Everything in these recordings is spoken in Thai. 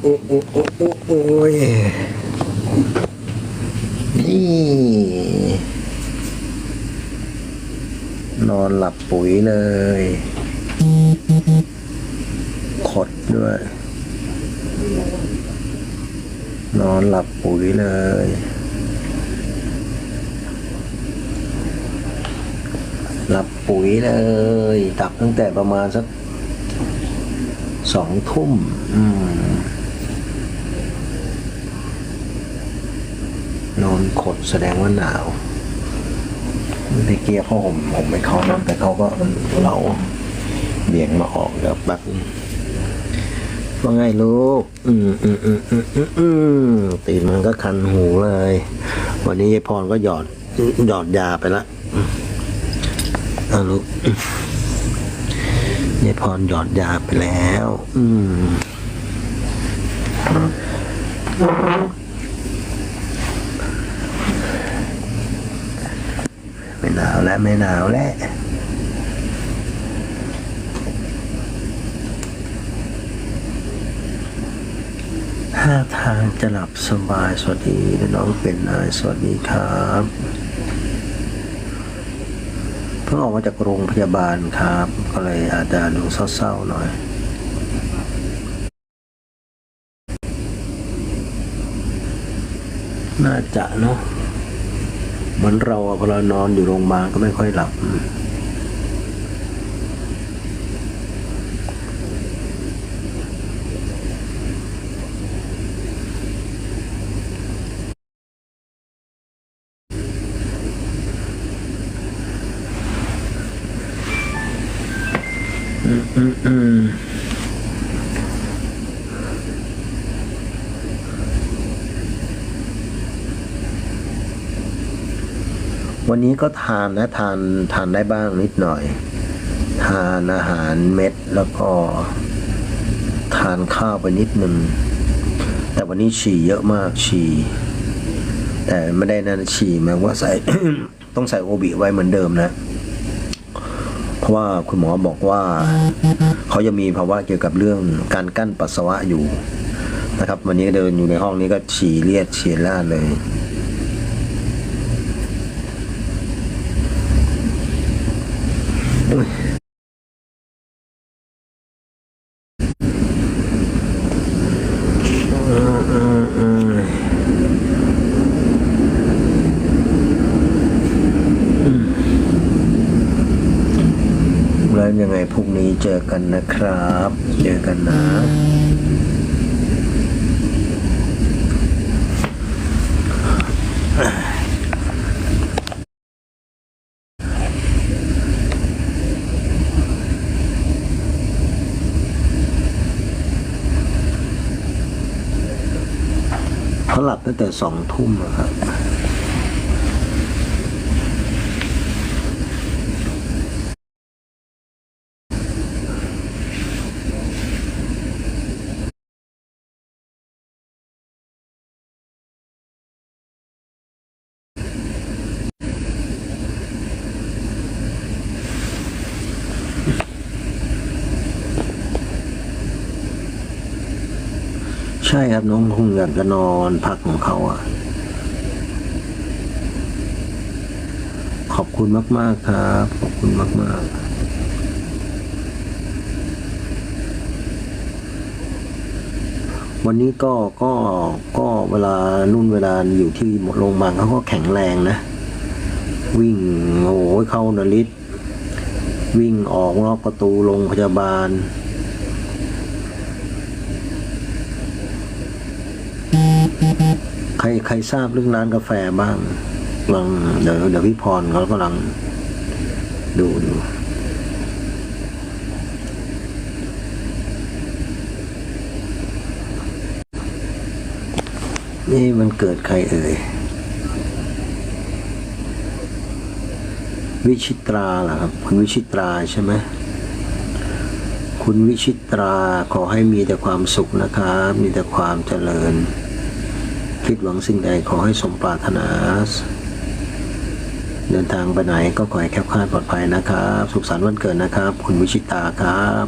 โอ้โอ้โอ้โอ้โอ้ยนี่ นอนหลับปุ๋ยเลย ขดด้วย นอนหลับปุ๋ยเลย หลับปุ๋ยเลยตับตั้งแต่ประมาณสักสองทุ่ม อืม นอนขดแสดงว่าหนาวตะเกียบเขาผมผมไม่เขานะแต่เขาก็เราเบี่ยงมาออกแล้วแบบว่าไงลูก อืมอืมอืมอืมอืมตื่นมันก็คันหูเลย วันนี้ยายพรก็หยอด หยอดยาไปละอาลูกยายพรหยอดยาไปแล้ว อืม ไม่หนาวแล้วไม่หนาวแล้วท่าทางจะหลับสบายสวัสดีน้องเป็นนายสวัสดีครับเพิ่งออกมาจากโรงพยาบาลครับ ก็เลยอาจจะดูเศร้าๆหน่อยน่าจะเนาะ เหมือนเราพอเรานอนอยู่โรงพยาบาลก็ไม่ค่อยหลับ วันนี้ก็ทานนะทานทานได้บ้างนิดหน่อย ทานอาหารเม็ดแล้วก็ ทานข้าวไปนิดหนึ่งแต่วันนี้ฉี่เยอะมากฉี่แต่ไม่ได้นั่นฉี่หมายว่าใส่ต้องใส่โอบิไว้เหมือนเดิมนะ เพราะว่าคุณหมอบอกว่าเขายังมีภาวะเกี่ยวกับเรื่องการกั้นปัสสาวะอยู่นะครับ วันนี้เดินอยู่ในห้องนี้ก็ฉี่เลียดฉี่ลาดเลย แล้วยังไง พรุ่งนี้เจอกันนะครับ เจอกันนะ เขาหลับตั้งแต่สองทุ่มอะครับ ใช่ครับน้องคงอยากจะนอนพักของเขาอะ ขอบคุณมาก ๆ ครับ ขอบคุณมาก ๆวันนี้ก็ก็ก็เวลานุ่นเวลาอยู่ที่โรงพยาบาลเขาก็แข็งแรงนะ วิ่งโอ้โหเข้านลิตวิ่งออกนอกประตูโรงพยาบาล ใครใครทราบเรื่องร้านกาแฟบ้างลองเดี๋ยวเดี๋ยวพี่พรเขากำลังดูดูนี่มันเกิดใครเอ่ยวิชิตราเหรอครับ คุณวิชิตราใช่ไหมคุณวิชิตราขอให้มีแต่ความสุขนะครับ มีแต่ความเจริญิดหวังสิ่งใดขอให้สมปรารถนา เดินทางไปไหนก็ขอให้แคบคาดปลอดภัยนะครับ สุขสันต์วันเกิดนะครับ คุณวิชิตาครับ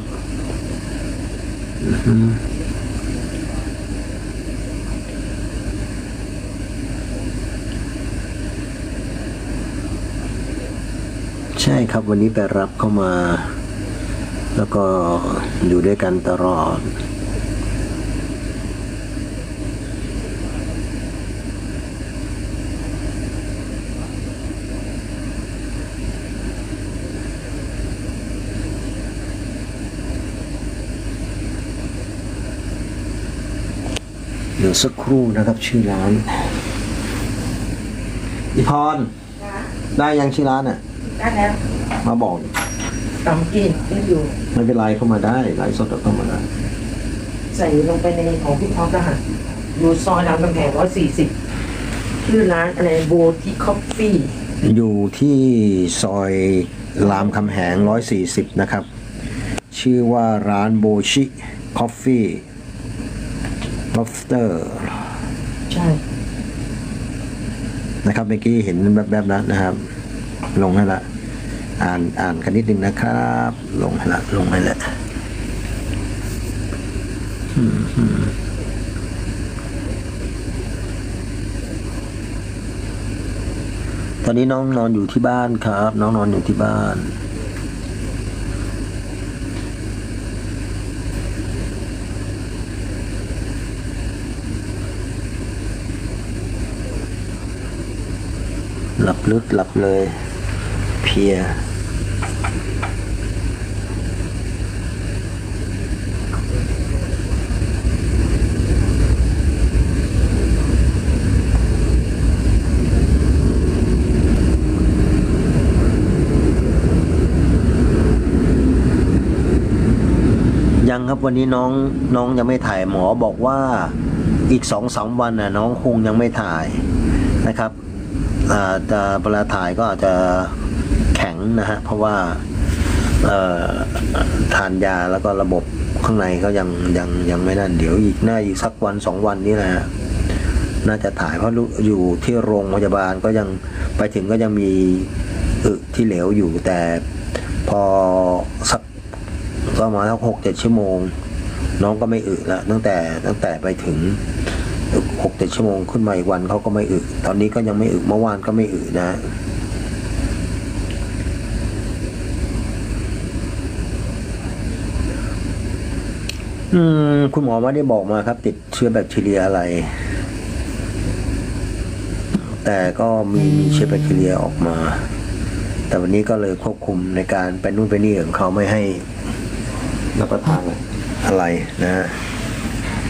ใช่ครับวันนี้ไปรับเข้ามา แล้วก็อยู่ด้วยกันตลอด ดี๋ยวสักครู่นะครับ ชื่อร้านอีพรได้ยังชื่อร้านอะได้แล้วมาบอกตำกินยังอยู่ไม่เป็นไรเข้ามาได้ไลฟ์สดก็เข้ามาได้ใส่ลงไปในของพี่ท็อปแล้วค่ะอยู่ซอยรามกำแพงร้อยสี่สิบชื่อร้านอะไรโบทิคอฟฟี่อยู่ที่ซอยรามคำแหง140นะครับ ชื่อว่าร้านโบชิคอฟฟี่ ลอฟเตอร์ใช่ นะครับเมื่อกี้เห็นแบบๆนั้นนะครับ ลงให้ละ อ่านอ่านกันนิดนึงนะครับ ลงให้ละ ลงให้ละอืมอืมตอนนี้น้องนอนอยู่ที่บ้านครับ น้องนอนอยู่ที่บ้าน หลับลึกหลับเลย เพีย ยังครับวันนี้น้องน้องยังไม่ถ่ายหมอบอกว่าอีกสองสามวันน่ะน้องคงยังไม่ถ่ายนะครับ เวลาถ่ายก็อาจจะแข็งนะฮะ เพราะว่าทานยาแล้วก็ระบบข้างในก็ยังยังยังไม่นั่น เดี๋ยวอีกน่าอีกสักวันสองวันนี้นะฮะน่าจะถ่ายเพราะอยู่ที่โรงพยาบาลก็ยังไปถึงก็ยังมีอึที่เหลวอยู่แต่พอสักก็มาทั้งหกเจ็ดชั่วโมง น้องก็ไม่อึแล้วตั้งแต่ตั้งแต่ไปถึง หกเจ็ดชั่วโมงขึ้นมาอีกวันเขาก็ไม่อึตอนนี้ก็ยังไม่อึเมื่อวานก็ไม่อึนะอืมคุณหมอไม่ได้บอกมาครับ ติดเชื้อแบคทีเรียอะไร แต่ก็มีมีเชื้อแบคทีเรียออกมา แต่วันนี้ก็เลยควบคุมในการไปนู่นไปนี่ของเขาไม่ให้รับประทานอะไรนะฮะ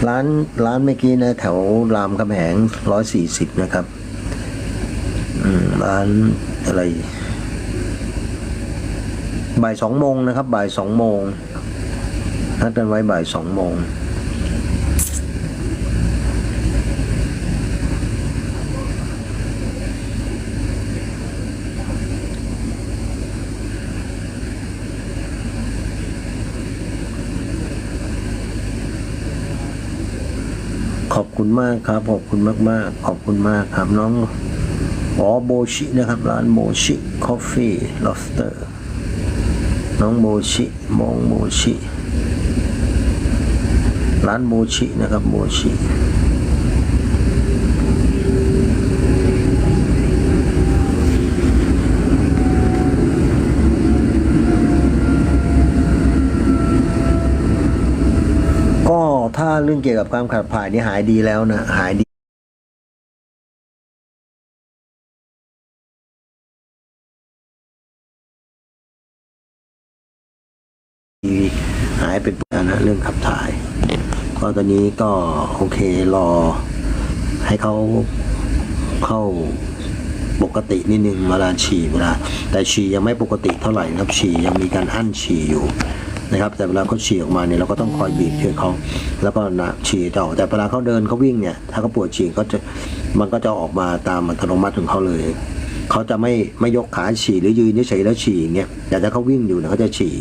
ร้านร้านเมื่อกี้นะแถวรามคำแหงร้อยสี่สิบนะครับร้านอะไรบ่ายสองโมงนะครับ บ่ายสองโมงนัดกันไว้บ่ายสองโมง ขอบคุณมากครับ ขอบคุณมากมากขอบคุณมากครับน้องอ๋อโบชินะครับ ร้านโบชิคอฟฟี่ลอสเตอร์น้องโบชิมองโบชิร้านโบชินะครับโบชิก็ถ้า เรื่องเกี่ยวกับการขับถ่ายนี่หายดีแล้วนะหายดีหายเป็นปกตินะเรื่องขับถ่าย ก็ตอนนี้ก็โอเครอให้เขาเข้าปกตินิดนึงเวลาฉี่เวลาแต่ฉี่ยังไม่ปกติเท่าไหร่นะครับฉี่ยังมีการอั้นฉี่อยู่ นะครับ แต่เวลาเขาฉี่ออกมาเนี่ยเราก็ต้องคอยบีบช่วยเขาแล้วก็นะฉี่จะออกแต่เวลาเขาเดินเขาวิ่งเนี่ยถ้าเขาปวดฉี่ก็จะมันก็จะออกมาตามอัตโนมัติของเขาเลยเขาจะไม่ไม่ยกขาฉี่หรือยืนเฉยแล้วฉี่อย่างเงี้ยแต่ถ้าเขาวิ่งอยู่เนี่ยเขาจะฉี่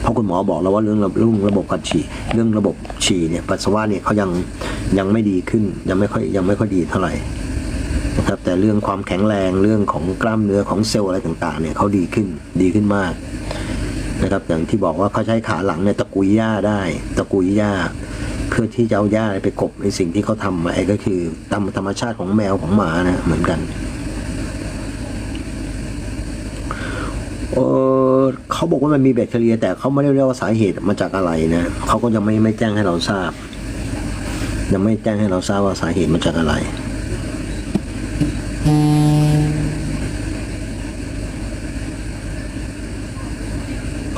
เพราะคุณหมอบอกแล้วว่าเรื่องระเรื่องระบบการฉี่เรื่องระบบฉี่เนี่ยปัสสาวะเนี่ยเขายังยังไม่ดีขึ้นยังไม่ค่อยยังไม่ค่อยดีเท่าไหร่นะครับแต่เรื่องความแข็งแรงเรื่องของกล้ามเนื้อของเซลล์อะไรต่างๆเนี่ยเขาดีขึ้นดีขึ้นมาก นะครับ อย่างที่บอกว่าเขาใช้ขาหลังเนี่ยตะกุยหญ้าได้ ตะกุยหญ้า เพื่อที่จะเอาหญ้าไปกบในสิ่งที่เขาทำมาไอ้ก็คือตามธรรมชาติของแมวของหมานะเหมือนกันเออเขาบอกว่ามันมีแบคทีเรีย แต่เขาไม่ได้เรียกว่าสาเหตุมาจากอะไรนะเขาก็ยังไม่ไม่แจ้งให้เราทราบ ยังไม่แจ้งให้เราทราบว่าสาเหตุมาจากอะไร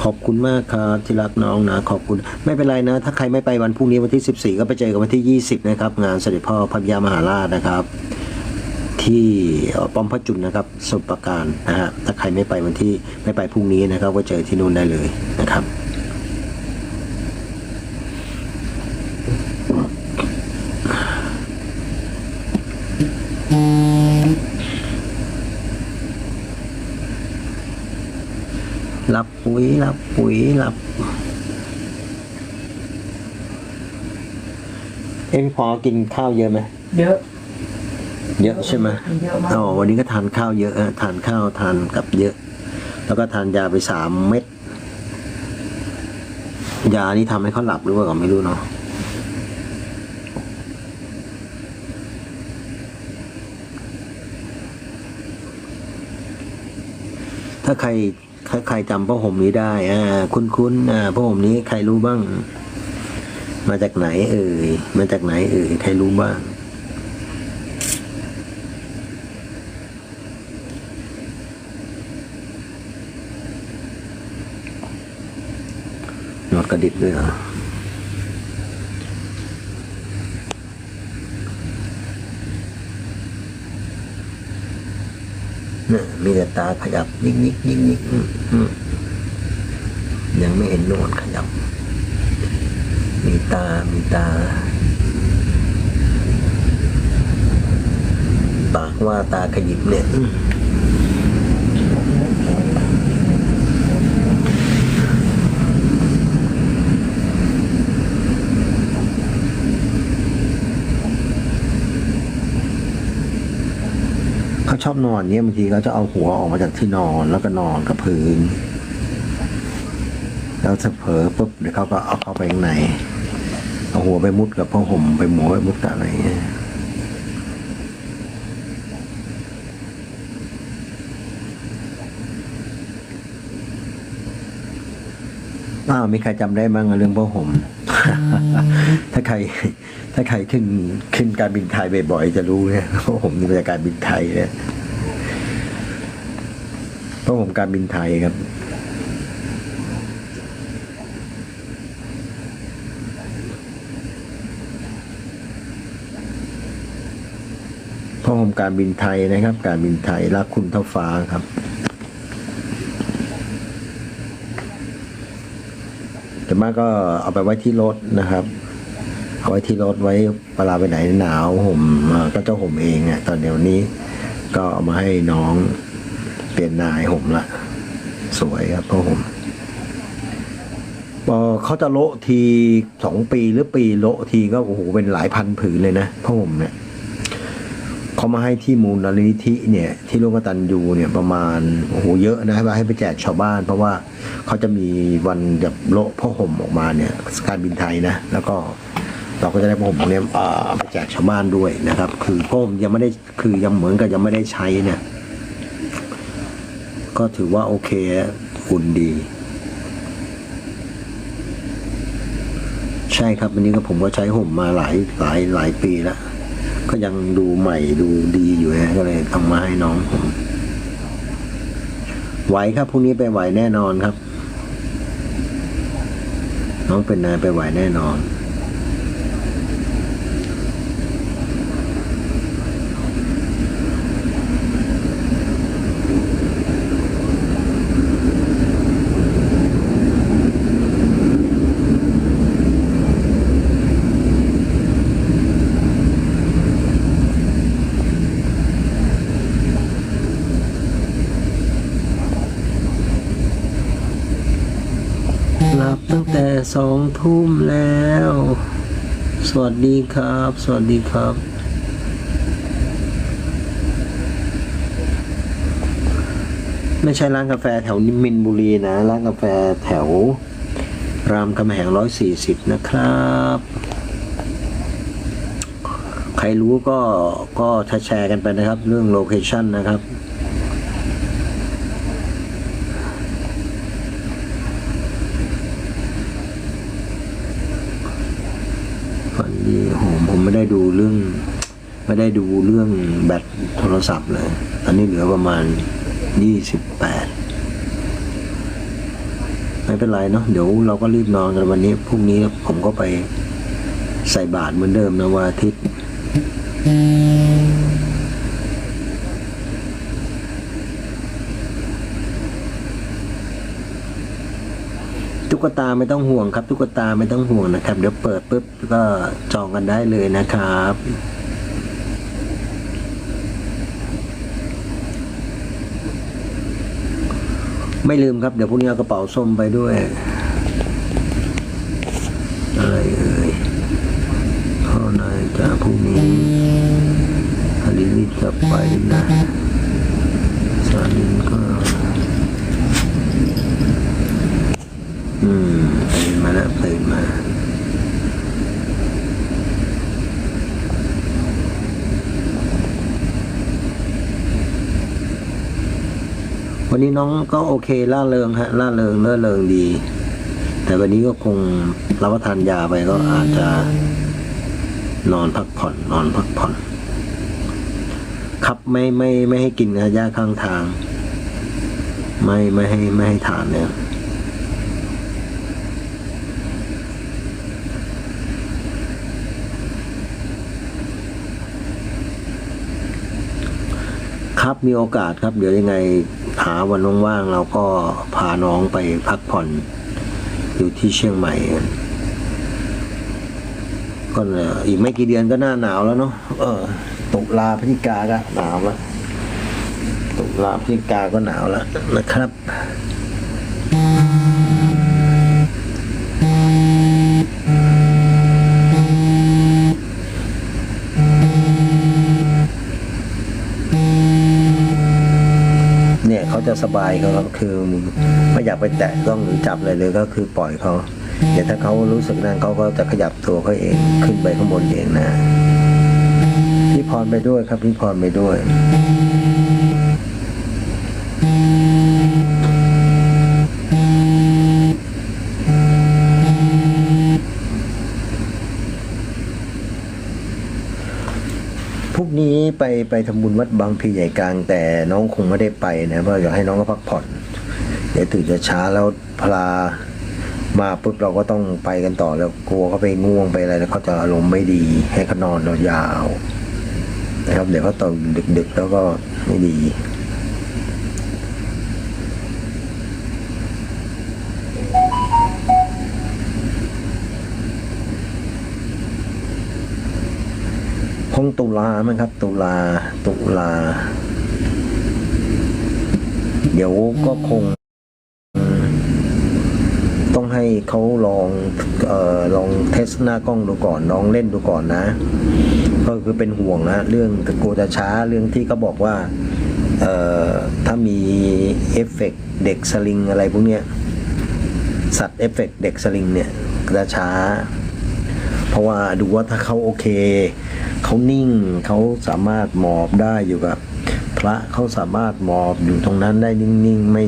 ขอบ คุณมากครับที่รักน้องนะ ขอบคุณ ไม่เป็นไรนะ ถ้าใครไม่ไปวันพรุ่งนี้วันที่ 14 ก็ไปเจอกันวันที่ 20 นะครับ งานเสด็จพ่อพระยามหาราชนะครับ ที่ป้อมพระจุลนะครับสมุทรปราการนะฮะถ้าใครไม่ไปวันที่ไม่ไปพรุ่งนี้นะครับก็เจอที่นู่นได้เลยนะครับ รับปุ๋ยรับปุ๋ยรับ เอ็มพอกินข้าวเยอะไหมเยอะ เยอะใช่ไหมเยอะมาก อ๋อวันนี้ก็ทานข้าวเยอะฮะทานข้าวทานกับเยอะ แล้วก็ทานยาไปสามเม็ดยานี่ทำให้เขาหลับหรือเปล่าก็ไม่รู้เนาะถ้าใคร ใครจำผ้าห่มนี้ได้ อ่า คุ้นๆอ่าผ้าห่มนี้ใครรู้บ้าง มาจากไหน เอ่ย มาจากไหน เอ่ย ใครรู้บ้างหนวดกระดิบด้วยเหรอเนี่ย มีแต่ตาขยับยิกยิกยิกยิกอืมอืมยังไม่เห็นหนวดขยับ มีตา มีตา ปากว่าตาขยิบเนี่ยอืมเขา ชอบนอนเนี่ยบางทีเขาจะเอาหัวออกมาจากที่นอนแล้วก็นอนกับพื้น แล้วถ้าเผลอปุ๊บเดี๋ยวเขาก็เอาเข้าไปข้างในเอาหัวไปมุดกับผ้าห่มไปหมอไปมุดกับอะไรเงี้ย อ้าวมีใครจำได้บ้างอะเรื่องผ้าห่มถ้าใคร ถ้าใครขึ้นขึ้นการบินไทยบ่อยๆจะรู้เนี่ยผ้าห่มนี่มาจากการบินไทยเนี่ยผ้าห่มการบินไทยครับพ่อผมการบินไทยนะครับ การบินไทยรักคุณเท่าฟ้าครับ แต่ มากก็เอาไปไว้ที่รถนะครับ เอาไว้ที่รถไว้เวลาไปไหนหนาวห่มก็เจะห่มเองอะตอนเดี๋ยวนี้ ก็เอามาให้น้องเปลี่ยนนายห่มละ สวยครับพ่อห่มเอ่อเขาจะโละทีสองปีหรือปีโละทีก็โอ้โหเป็นหลายพันผืนเลยนะพ่อห่มเนี่ย เขามาให้ที่มูลนิธิเนี่ยที่ร่วมกตันยูเนี่ยประมาณโอ้โหเยอะนะให้ให้ไปแจกชาวบ้าน เพราะว่าเขาจะมีวันแบบโละผ้าห่มออกมาเนี่ยการบินไทยนะแล้วก็เราก็จะได้ผ้าห่มเนี้ยอ่าไปแจกชาวบ้านด้วยนะครับ คือผ้าห่มยังไม่ได้คือยังเหมือนกับยังไม่ได้ใช้เนี่ยก็ถือว่าโอเคอุ่นดี ใช่ครับวันนี้ก็ผมก็ใช้ห่มมาหลายหลายหลายปีแล้ว ก็ยังดูใหม่ดูดีอยู่นะก็เลยต้องมาให้น้องผมไหวครับพรุ่งนี้ไปไหวแน่นอนครับ น้องเป็นนายไปไหวแน่นอน ตั้งแต่สองทุ่มแล้ว สวัสดีครับ สวัสดีครับ ไม่ใช่ร้านกาแฟแถวนิมินบุรีนะ ร้านกาแฟแถว รามคำแหงร้อยสี่สิบนะครับ ใครรู้ก็ก็แชร์กันไปนะครับ เรื่องโลเคชั่นนะครับ ที่โหผม ไม่ได้ดูเรื่อง ไม่ได้ดูเรื่องแบตโทรศัพท์เลย ตอนนี้เหลือประมาณยี่สิบแปดไม่เป็นไรเนาะเดี๋ยวเราก็รีบนอนกันวันนี้พรุ่งนี้ผมก็ไปใส่บาตรเหมือนเดิมนะวันอาทิตย์ ตุ๊กตาไม่ต้องห่วงครับ ตุ๊กตาไม่ต้องห่วงนะครับ เดี๋ยวเปิดปุ๊บก็จองกันได้เลยนะครับไม่ลืมครับ เดี๋ยวพรุ่งนี้เอากระเป๋าส้มไปด้วย อะไรเอ่ยพ่อนายจ่าพรุ่งนี้ฮาริลิตกลับไปนะซาลินก็ อืมตื่นมาแล้วตื่นมา วันนี้น้องก็โอเคล่าเริงฮะล่าเริงเล่าเริงดี แต่วันนี้ก็คงรับประทานยาไปก็อาจจะนอนพักผ่อน นอนพักผ่อน ครับไม่ไม่ไม่ให้กินนะยาข้างทาง ไม่ไม่ให้ไม่ให้ทานเนี่ย มีโอกาสครับ เดี๋ยวยังไงหาวันว่างๆเราก็พาน้องไปพักผ่อน อยู่ที่เชียงใหม่ก็อีกไม่กี่เดือนก็หน้าหนาวแล้วเนาะเออตุลาพฤศจิกาก็หนาวแล้วตุลาพฤศจิกาก็หนาวแล้วนะครับ จะสบายเขาครับคือไม่อยากไปแตะต้องหรือจับอะไรเลยก็คือปล่อยเขาเดี๋ยวถ้าเขารู้สึกนั่นเขาก็จะขยับตัวเขาเองขึ้นไปข้างบนเองนะพี่พรไปด้วยครับพี่พรไปด้วย นี้ไปไปทำบุญวัดบางพีใหญ่กลาง แต่น้องคงไม่ได้ไปนะเพราะอยากให้น้องก็พักผ่อน เดี๋ยวตื่นจะช้าแล้วพลามาปุ๊บเราก็ต้องไปกันต่อแล้วกลัวเขาไปง่วงไปอะไรแล้วเขาจะอารมณ์ไม่ดีให้เขานอนยาวนะครับเดี๋ยวเขาตื่นดึกๆแล้วก็ไม่ดี งตุลามั้งครับ ตุลาตุลา เดี๋ยวก็คง ต้องให้เขาลองเอ่อลองเทสหน้ากล้องดูก่อนลองเล่นดูก่อนนะ ก็คือเป็นห่วงนะเรื่องตะโกจะช้าเรื่องที่เขาบอกว่าเอ่อถ้ามีเอฟเฟกต์เด็กสลิงอะไรพวกเนี้ยสัตว์เอฟเฟกต์เด็กสลิงเนี่ยจะช้า เพราะว่าดูว่าถ้าเขาโอเค เขานิ่งเขาสามารถหมอบได้อยู่กับ พระเขาสามารถหมอบอยู่ตรงนั้นได้นิ่งๆไม่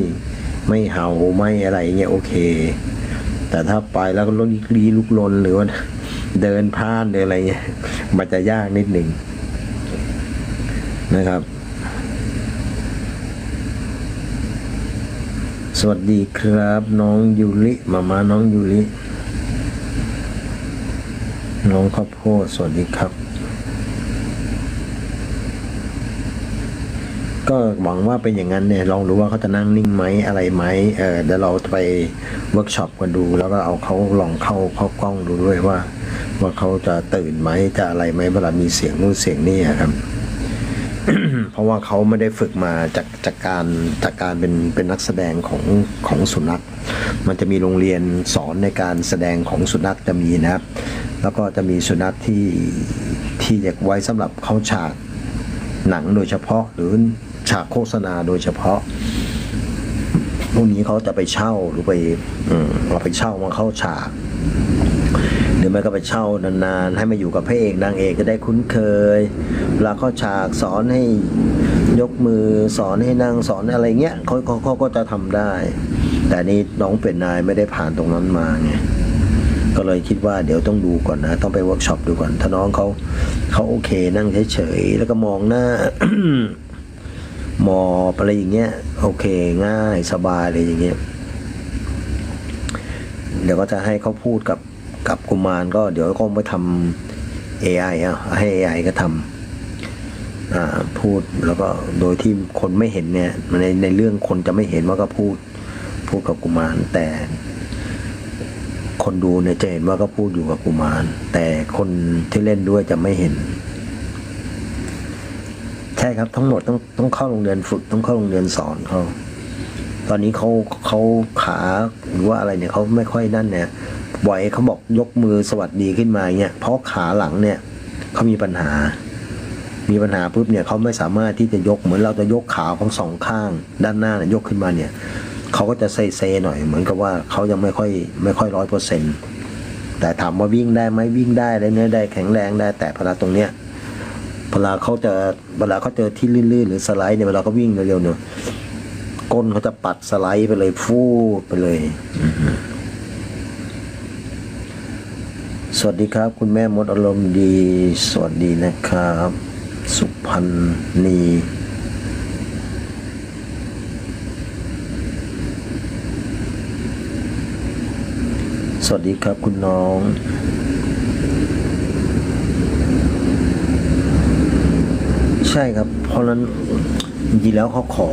ไม่เห่าไม่อะไรเงี้ยโอเค แต่ถ้าไปแล้วก็ลุกลี้ลุกลนหรือว่าเดินพลาดหรืออะไรเงี้ยมันจะยากนิดหนึ่งนะครับ สวัสดีครับ น้องยูริมามาน้องยูริน้องข้าวโพดสวัสดีครับ ก็หวังว่าเป็นอย่างนั้นเนี่ยลองดูว่าเขาจะนั่งนิ่งไหมอะไรไหมเออเดี๋ยวเราไปเวิร์กช็อปกันดู แล้วก็เอาเขาลองเข้าเข้ากล้องดูด้วยว่า ว่าเขาจะตื่นไหมจะอะไรไหมเวลามีเสียงนู่นเสียงนี่ครับเพราะว่าเขาไม่ได้ฝึกมาจากจากการจากการเป็นเป็นนักแสดงของของสุนัข มันจะมีโรงเรียนสอนในการแสดงของสุนัขจะมีนะครับ แล้วก็จะมีสุนัขที่ที่อยากไว้สำหรับเข้าฉากหนังโดยเฉพาะหรือ ฉากโฆษณาโดยเฉพาะพวกนี้เขาจะไปเช่าหรือไปอืมเราไปเช่ามาเข้าฉากหรือไม่ก็ไปเช่านานๆ ให้มาอยู่กับพระเอกนางเอกก็ได้คุ้นเคยเวลาเข้าฉากสอนให้ยกมือสอนให้นั่งสอนอะไรเงี้ยเขาเขาเขาก็จะทำได้ แต่นี่น้องเป็นนายไม่ได้ผ่านตรงนั้นมาไงก็เลยคิดว่าเดี๋ยวต้องดูก่อนนะ ต้องไปเวิร์กช็อปดูก่อน ถ้าน้องเขาเขาโอเคนั่งเฉยๆแล้วก็มองหน้า หมอบอะไรอย่างเงี้ยโอเคง่ายสบายเลยอย่างเงี้ยเดี๋ยวก็จะให้เขาพูดกับกับกุมารก็เดี๋ยวก็ไปทำ AI อะให้ AI ก็ทำพูดแล้วก็โดยที่คนไม่เห็นเนี่ยในในเรื่องคนจะไม่เห็นว่าก็พูดพูดกับกุมารแต่คนดูเนี่ยจะเห็นว่าก็พูดอยู่กับกุมาร แต่คนที่เล่นด้วยจะไม่เห็น ใช่ครับทั้งหมดต้องต้องเข้าโรงเรียนฝึกต้องเข้าโรงเรียนสอนเขาตอนนี้เขาเขาขาหรือว่าอะไรเนี่ยเขาไม่ค่อยนั่นเนี่ยบ่อยเขาบอกยกมือสวัสดีขึ้นมาเนี่ยเพราะขาหลังเนี่ยเขามีปัญหา มีปัญหาปุ๊บเนี่ยเขาไม่สามารถที่จะยกเหมือนเราจะยกขาของสองข้าง ด้านหน้าเนี่ยยกขึ้นมาเนี่ยเขาก็จะเซเซหน่อย เหมือนกับว่าเขายังไม่ค่อยไม่ค่อยร้อยเปอร์เซ็นต์แต่ถามว่าวิ่งได้ไหมวิ่งได้เลยเนื้อได้แข็งแรงได้แต่พลาตรงเนี้ย เวลาเขาจะเวลาเขาเจอที่ลื่นๆหรือสไลด์เนี่ยเวลาเขาวิ่งเร็วๆเนี่ยก้นเขาจะปัดสไลด์ไปเลยฟูไปเลย สวัสดีครับ คุณแม่มดอารมณ์ดี สวัสดีนะครับ สุพันธ์นีสวัสดีครับคุณน้อง ช่ครับ เพราะนั้นจริงๆแล้วเขาขอ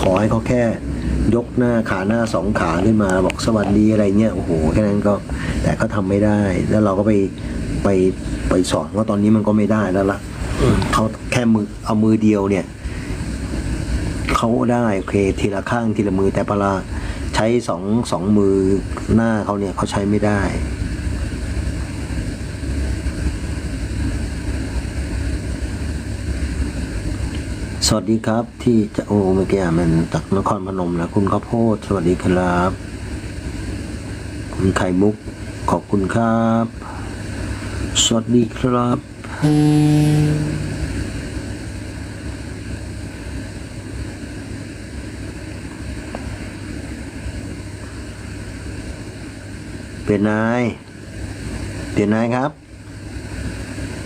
ขอให้เขาแค่ยกหน้าขาหน้าสองขาขึ้นมาบอกสวัสดีอะไรเงี้ยโอ้โหแค่นั้นก็แต่เขาทำไม่ได้ แล้วเราก็ไปไปไปสอนว่าตอนนี้มันก็ไม่ได้แล้วล่ะเขาแค่มือเอามือเดียวเนี่ยเขาได้โอเคทีละข้างทีละมือแต่พอเราใช้สองสองมือหน้าเขาเนี่ยเขาใช้ไม่ได้ สวัสดีครับที่จะโอเมื่อกี้มันจากนครพนมนะคุณข้าวโพดสวัสดีครับ คุณไข่มุกขอบคุณครับ สวัสดีครับ เป็นนายเตียนายครับ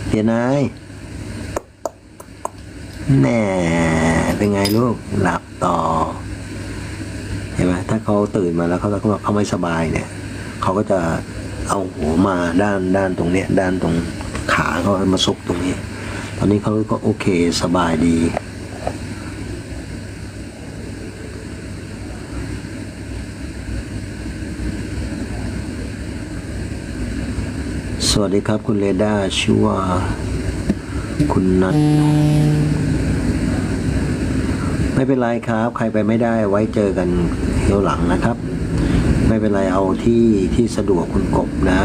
เตียนาย แน่เป็นไงลูกหลับต่อเห็นไหมถ้าเขาตื่นมาแล้วเขาเขาเขาไม่สบายเนี่ยเขาก็จะเอาหัวมาด้านด้านตรงเนี้ยด้านตรงขาเขามาซุกตรงนี้ ตอนนี้เขาก็โอเคสบายดี สวัสดีครับคุณเรดาชื่อว่า คุณนัท ไม่เป็นไรครับ ใครไปไม่ได้ไว้เจอกันเที่ยวหลังนะครับ ไม่เป็นไรเอาที่ที่สะดวกคุณกบนะ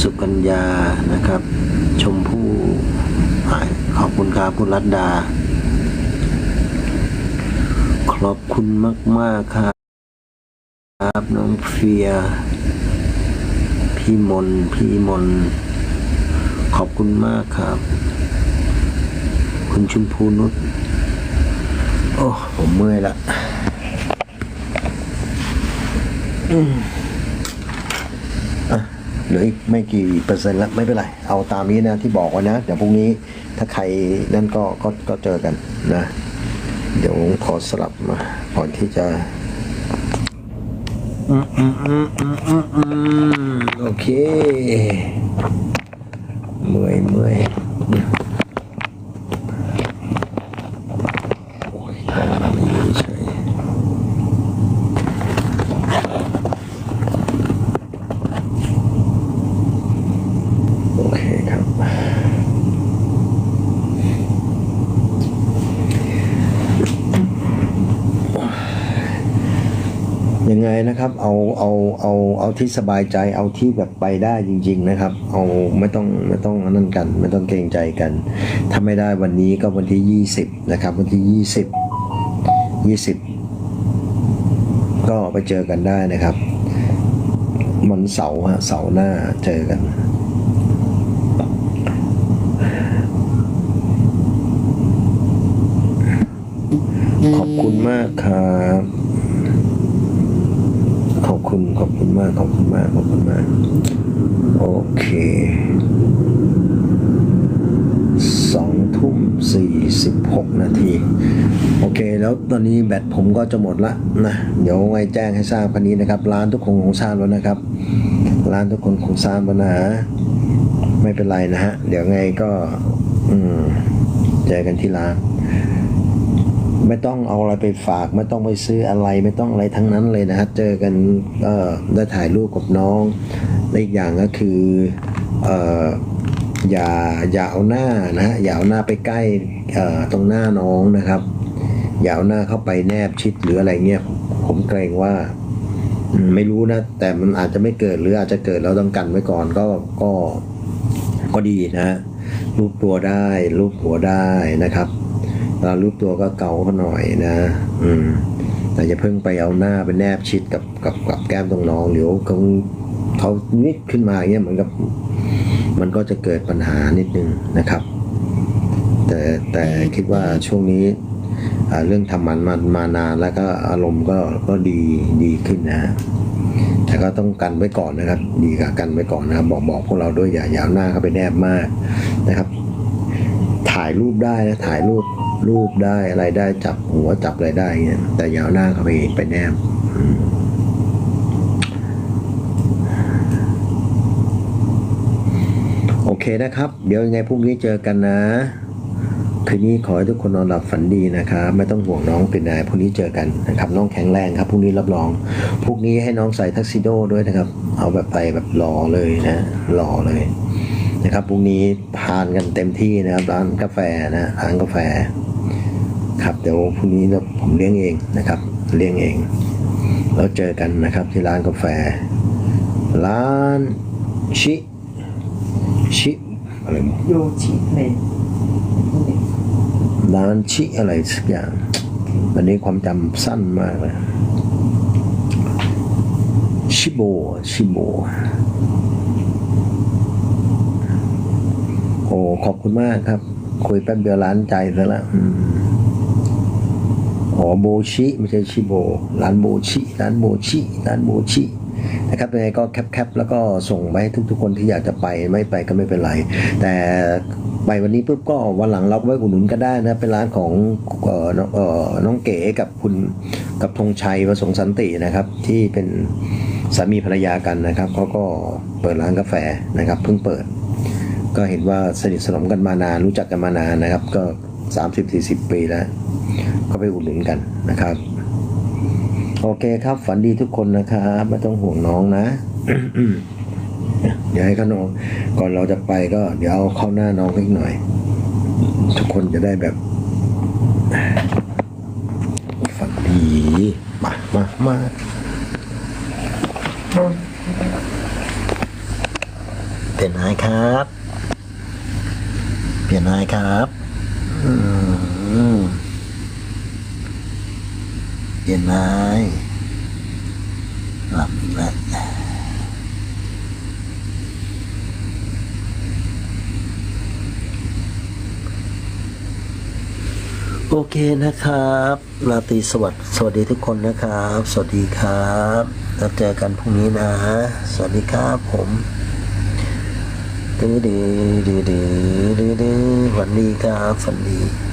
สุกัญญานะครับ ชมพู่ขอบคุณครับคุณรัตดาขอบคุณมากๆครับน้องเฟีย พี่มน พี่มน ขอบคุณมากครับ คุณชมพูนุชโอ้ ผมเมื่อยละอะเหลืออีกไม่กี่เปอร์เซ็นต์ละไม่เป็นไร เอาตามนี้นะที่บอกไว้นะ เดี๋ยวพรุ่งนี้ถ้าใครนั่นก็ก็ก็เจอกันนะ เดี๋ยวขอสลับมาก่อนที่จะอืมอืมอืมอืมอืมโอเค เมื่อยเมื่อยโอ้ยต้องไม่อยู่เฉยโอเคครับ ยังไงนะครับ เอาเอาเอาเอาที่สบายใจเอาที่แบบไปได้จริง ๆนะครับ เอาไม่ต้องไม่ต้องนั่นกัน ไม่ต้องเกรงใจกันถ้าไม่ได้วันนี้ก็วันที่ยี่สิบนะครับ วันที่ยี่สิบยี่สิบก็ไปเจอกันได้นะครับวันเสาร์ฮะเสาร์หน้าเจอกันขอบคุณมากครับ คุณขอบคุณมากขอบคุณมากขอบคุณมาก โอเคสองทุ่มสี่สิบหกนาที โอเค แล้วตอนนี้แบตผมก็จะหมดละนะ เดี๋ยวไว้แจ้งให้ทราบพันนี้นะครับ ร้านทุกคนคงทราบแล้วนะครับ ร้านทุกคนคงทราบแล้วนะไม่เป็นไรนะฮะ เดี๋ยวไงก็ อืมเจอกันที่ร้าน ไม่ต้องเอาอะไรไปฝาก ไม่ต้องไปซื้ออะไรไม่ต้องอะไรทั้งนั้นเลยนะฮะเจอกันเอ่อได้ถ่ายรูปกับน้องและอีกอย่างก็คือเอ่ออย่าอย่าเอาหน้านะฮะอย่าเอาหน้าไปใกล้ตรงหน้าน้องนะครับอย่าเอาหน้าเข้าไปแนบชิดหรืออะไรเงี้ยผมเกรงว่าไม่รู้นะ แต่มันอาจจะไม่เกิดหรืออาจจะเกิดเราต้องกันไว้ก่อนก็ก็ก็ดีนะรูปตัวได้รูปหัวได้นะครับ เวลารูปตัวก็เกาเขาหน่อยนะ อืม แต่อย่าเพิ่งไปเอาหน้าไปแนบชิดกับกับกับแก้มตรงน้องเดี๋ยวเขาเขานิดขึ้นมาเงี้ยเหมือนกับ มันก็จะเกิดปัญหานิดนึงนะครับ แต่แต่คิดว่าช่วงนี้เรื่องทำมันมามานานแล้วก็อารมณ์ก็ก็ดีดีขึ้นนะฮะแต่ก็ต้องกันไว้ก่อนนะครับ ดีกับกันไว้ก่อนนะครับ บอกบอกพวกเราด้วยอย่าอย่าเอาหน้าเข้าไปแนบมากนะครับ ถ่ายรูปได้นะถ่ายรูป รูปได้อะไรได้จับหัวจับอะไรได้เงี้ยแต่ยาวหน้าเข้าไปไปแนบอืมโอเคนะครับ เดี๋ยวยังไงพรุ่งนี้เจอกันนะ คืนนี้ขอให้ทุกคนนอนหลับฝันดีนะครับไม่ต้องห่วงน้องเป็นนายพรุ่งนี้เจอกันนะครับ น้องแข็งแรงครับพรุ่งนี้รับรองพรุ่งนี้ให้น้องใส่ทักซิโดด้วยนะครับ เอาแบบไปแบบรอเลยนะรอเลยนะครับพรุ่งนี้ทานกันเต็มที่นะครับร้านกาแฟนะร้านกาแฟ ครับเดี๋ยวพรุ่งนี้เนี่ยผมเลี้ยงเองนะครับ เลี้ยงเอง แล้วเจอกันนะครับที่ร้านกาแฟ ร้านชิชิอะไรวะโยชิเมนร้านชิอะไรสักอย่างวันนี้ความจำสั้นมากเลยชิโบชิโบโอ้ขอบคุณมากครับ คุยแป๊บเดียวร้านใจซะแล้ว อืมอ๋อโบชิไม่ใช่ชิโบร้านโบชิร้านโบชิร้านโบชินะครับยังไงก็แคปๆแล้วก็ส่งไปให้ทุกๆคนที่อยากจะไปไม่ไปก็ไม่เป็นไร แต่ไปวันนี้ปุ๊บก็วันหลังเราไว้อุดหนุนก็ได้นะเป็นร้านของเอ่อน้องเอ่อน้องเก๋กับคุณกับธงชัยประสงค์สันตินะครับ ที่เป็นสามีภรรยากันนะครับเขาก็เปิดร้านกาแฟนะครับ เพิ่งเปิด ก็เห็นว่าสนิทสนมกันมานานรู้จักกันมานานนะครับ ก็ 30-40 ปีแล้ว ก็ไปอุดหนุนกันนะครับ โอเคครับ ฝันดีทุกคนนะครับไม่ต้องห่วงน้องนะเดี๋ยวให้เขานอนก่อนเราจะไปก็ เดี๋ยวเอาเข้าหน้าน้องอีกหน่อย ทุกคนจะได้แบบฝันดีมามามาเปลี่ยนนายครับ เปลี่ยนนายครับ เปลี่ยนนายหลับอีกแล้วโอเคนะครับราตรีสวัสดิ์สวัสดีทุกคนนะครับ สวัสดีครับแล้วเจอกันพรุ่งนี้นะ สวัสดีครับผม ดีดีดีดีดีวันดีครับฝันดี